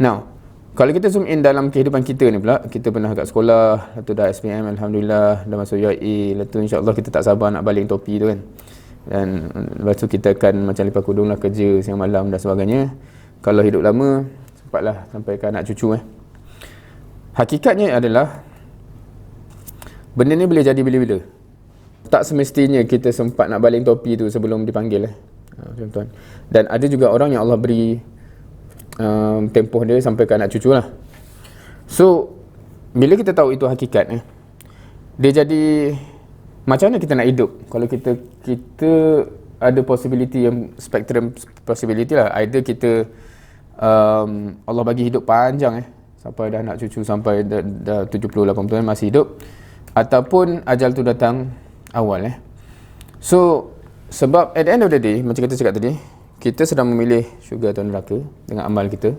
Now, kalau kita zoom in dalam kehidupan kita ni pula, kita pernah kat sekolah, tu dah SPM, Alhamdulillah, dah masuk UAE, lepas tu insyaAllah kita tak sabar nak baling topi tu kan. Dan lepas tu kita akan macam lipat kudung lah kerja siang malam dan sebagainya. Kalau hidup lama, sempatlah sampai ke anak cucu eh. Hakikatnya adalah, benda ni boleh jadi bila-bila. Tak semestinya kita sempat nak baling topi tu sebelum dipanggil eh. Ha, tuan-tuan. Dan ada juga orang yang Allah beri um, tempoh dia sampai ke anak cucu lah. So, bila kita tahu itu hakikat eh, dia jadi macam mana kita nak hidup? Kalau kita kita ada possibility yang spectrum possibility lah. Either kita um, Allah bagi hidup panjang eh sampai dah anak cucu sampai dah, dah 70 80 tahun masih hidup ataupun ajal tu datang awal eh. So sebab at the end of the day macam kita cakap tadi kita sedang memilih syurga atau neraka dengan amal kita